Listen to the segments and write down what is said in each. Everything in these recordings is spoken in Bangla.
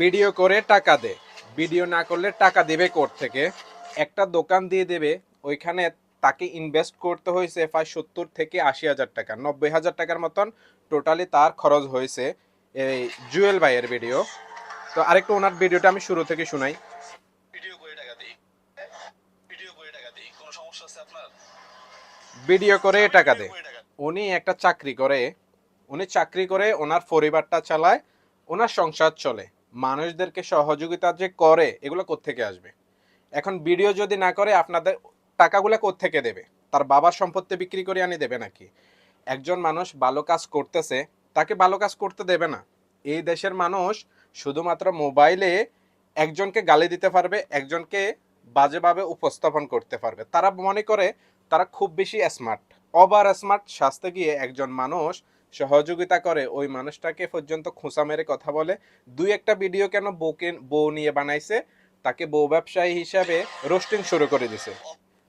ভিডিও করে টাকা দে। ভিডিও না করলে টাকা দেবে কোর্ট থেকে? একটা দোকান দিয়ে দেবে ওইখানে তাকে ইনভেস্ট করতে হয়েছে প্রায় সত্তর থেকে আশি হাজার টাকা নব্বই হাজার টাকার মতন টোটালি তার খরচ হয়েছে এই জুয়েল ভাইয়ের ভিডিও তো আরেকটু ওনার ভিডিওটা আমি শুরু থেকে শুনাই। ভিডিও করে টাকা দিই। ভিডিও করে টাকা দিই। কোনো সমস্যা আছে আপনার? ভিডিও করে টাকা দে। ভিডিও করে টাকা উনি একটা চাকরি করে উনি চাকরি করে ওনার পরিবারটা চালায় ওনার সংসার চলে। মানুষদেরকে সহযোগিতা যে করে, এগুলো কোত্থেকে আসবে? এখন ভিডিও যদি না করে, আপনাদের টাকাগুলো কোত্থেকে দেবে? তার বাবার সম্পত্তি বিক্রি করে আনি দেবে নাকি? একজন মানুষ ভালো কাজ করতেছে, তাকে ভালো কাজ করতে দেবে না। এই দেশের মানুষ শুধুমাত্র মোবাইলে একজনকে গালি দিতে পারবে, একজনকে বাজেভাবে উপস্থাপন করতে পারবে। তারা মনে করে তারা খুব বেশি স্মার্ট ওভার স্মার্ট সাজতে গিয়ে একজন মানুষ সহযোগিতা করে। ওই মানুষটাকে পর্যন্ত খোঁচা মেরে কথা বলে। দুই একটা ভিডিও কেন বউকে বউ নিয়ে বানাইছে? তাকে বউ ব্যবসায়ী হিসাবে রোস্টিং শুরু করে দিছে।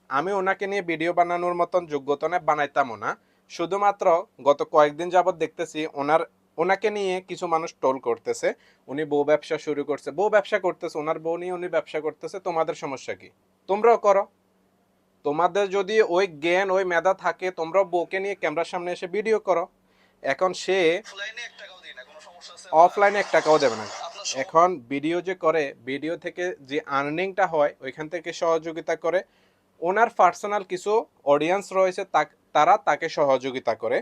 আমি ওনাকে নিয়ে ভিডিও বানানোর মতন যোগ্যতা না বানাইতামও না। শুধুমাত্র গত কয়েকদিন যাবৎ দেখতেছি ওনার ওনাকে নিয়ে কিছু মানুষ টোল করতেছে। উনি বউ ব্যবসা শুরু করছে। বউ ব্যবসা করতেছে, ওনার বউ নিয়ে উনি ব্যবসা করতেছে। তোমাদের সমস্যা কি? তোমরাও করো। তোমাদের যদি ওই জ্ঞান, ওই মেধা থাকে, তোমরাও বউকে নিয়ে ক্যামেরার সামনে এসে ভিডিও করো। এখন সে অফলাইনে এক টাকাও দেবে না। এখন ভিডিও যে করে ভিডিও থেকে যে আর্নিংটা হয় ওইখান থেকে সহযোগিতা করে ওনার পার্সোনাল কিছু অডিয়েন্স রয়েছে তারা তাকে সহযোগিতা করে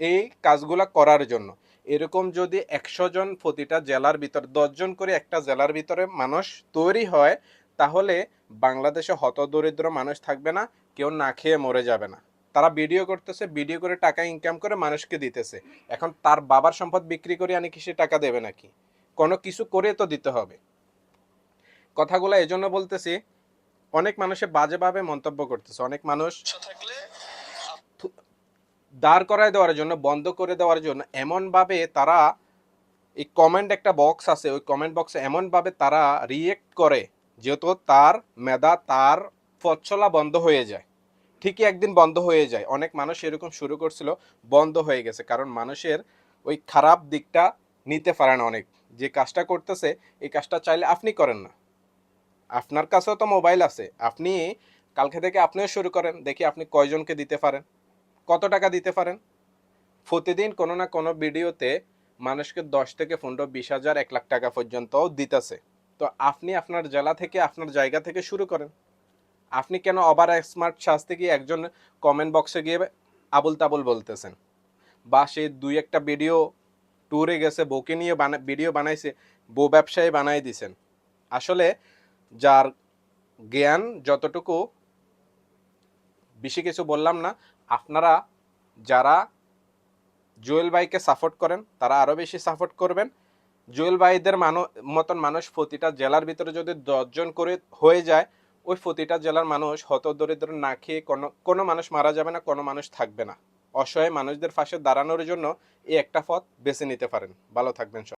এই কাজগুলা করার জন্য। এরকম যদি একশো জন প্রতিটা জেলার ভিতর দশজন করে একটা জেলার ভিতরে মানুষ তৈরি হয় তাহলে বাংলাদেশে হতদরিদ্র মানুষ থাকবে না কেউ না খেয়ে মরে যাবে না। তারা ভিডিও করতেছে ভিডিও করে টাকা ইনকাম করে মানুষকে দিতেছে। এখন তার বাবার সম্পদ বিক্রি করে আনি কি সে টাকা দেবে নাকি? কোনো কিছু করে তো দিতে হবে। কথাগুলো এজন্য বলতেছি অনেক মানুষে বাজেভাবে মন্তব্য করতেছে। অনেক মানুষ থাকলে দাঁড় করায় দেওয়ার জন্য বন্ধ করে দেওয়ার জন্য এমনভাবে তারা এই কমেন্ট একটা বক্স আছে ওই কমেন্ট বক্সে এমনভাবে তারা রিয়েক্ট করে যেহেতু তার মেধা তার পথচলা বন্ধ হয়ে যায়। ঠিকই একদিন বন্ধ হয়ে যায়। অনেক মানুষ এরকম শুরু করছিল, বন্ধ হয়ে গেছে। কারণ মানুষের ওই খারাপ দিকটা নিতে পারে না অনেক। যে কাজটা করতেছে, এই কাজটা চাইলে আপনি করেন না। আপনার কাছেও তো মোবাইল আছে। আপনি কালকে থেকে আপনিও শুরু করেন। দেখি আপনি কয়জনকে দিতে পারেন? কত টাকা দিতে পারেন? প্রতিদিন কোনো না কোনো ভিডিওতে মানুষকে দশ থেকে পনেরো, বিশ হাজার, এক লাখ টাকা পর্যন্ত দিতেছে। তো আপনি আপনার জেলা থেকে, আপনার জায়গা থেকে শুরু করেন। আপনি কেন ওভার স্মার্ট সাজতে গিয়ে একজন কমেন্ট বক্সে গিয়ে আবুল তাবুল বলতেছেন? বা সে দুই একটা ভিডিও ট্যুরে গেছে, বউকে নিয়ে বানা ভিডিও বানাইছে, বউ ব্যবসায়ী বানাই দিছেন। আসলে যার জ্ঞান যতটুকু, বেশি কিছু বললাম না, আপনারা যারা জুয়েল ভাইকে সাপোর্ট করেন, তারা আরও বেশি সাপোর্ট করবেন। জুয়েল ভাইদের মানো, মতন মানুষ প্রতিটা জেলার ভিতরে যদি দশজন করে হয়ে যায় ওই প্রতিটা জেলার মানুষ হত দরিদ্র না খেয়ে কোনো কোনো মানুষ মারা যাবে না, কোনো মানুষ থাকবে না অসহায় মানুষদের পাশে দাঁড়ানোর জন্য এই একটা পথ বেছে নিতে পারেন ভালো থাকবেন।